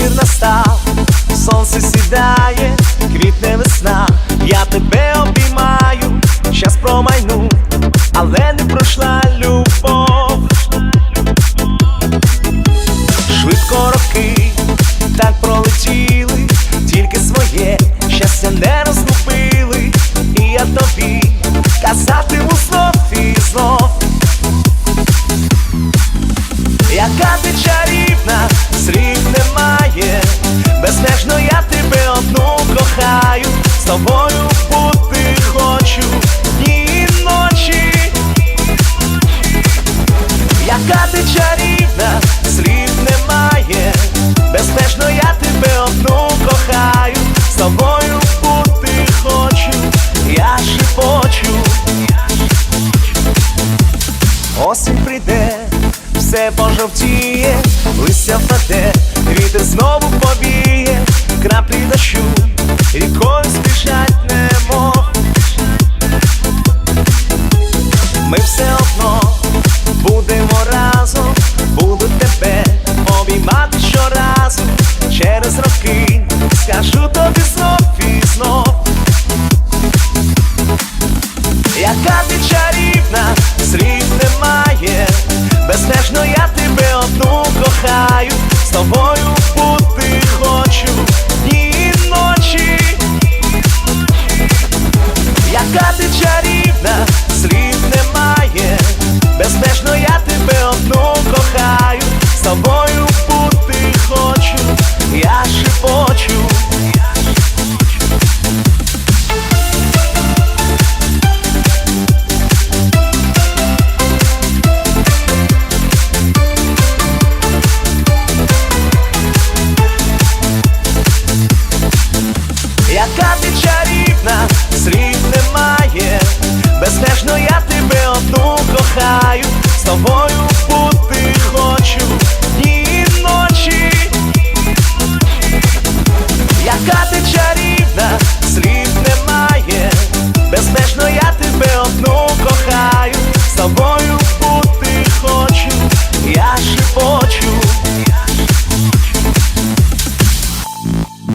Вечір настав, сонце сідає, квітне весна, я тебе обіймаю, щас промайну, але не пройшла любов. Швидко роки так пролетіли, тільки своє щастя не розлупили, і я тобі казатиму знов і знов. Яка ти чарівна, слів немає, тобою бути хочу дні і ночі. Яка ти чарівна, слів немає, безмежно я тебе одну кохаю, з тобою бути хочу, я шепочу. Осінь прийде, все пожовтіє, листя впаде, вітер знову повіє, Ми все одно будемо разом, буду тебе обіймати щоразу, через роки скажу тобі знов і знов. Яка ти чарівна, слів немає, безмежно я тебе одну кохаю, з тобою бути хочу і ночі. Яка ти чарівна, Яка ти чарівна, слів немає, безмежно я тебе одну кохаю, з тобою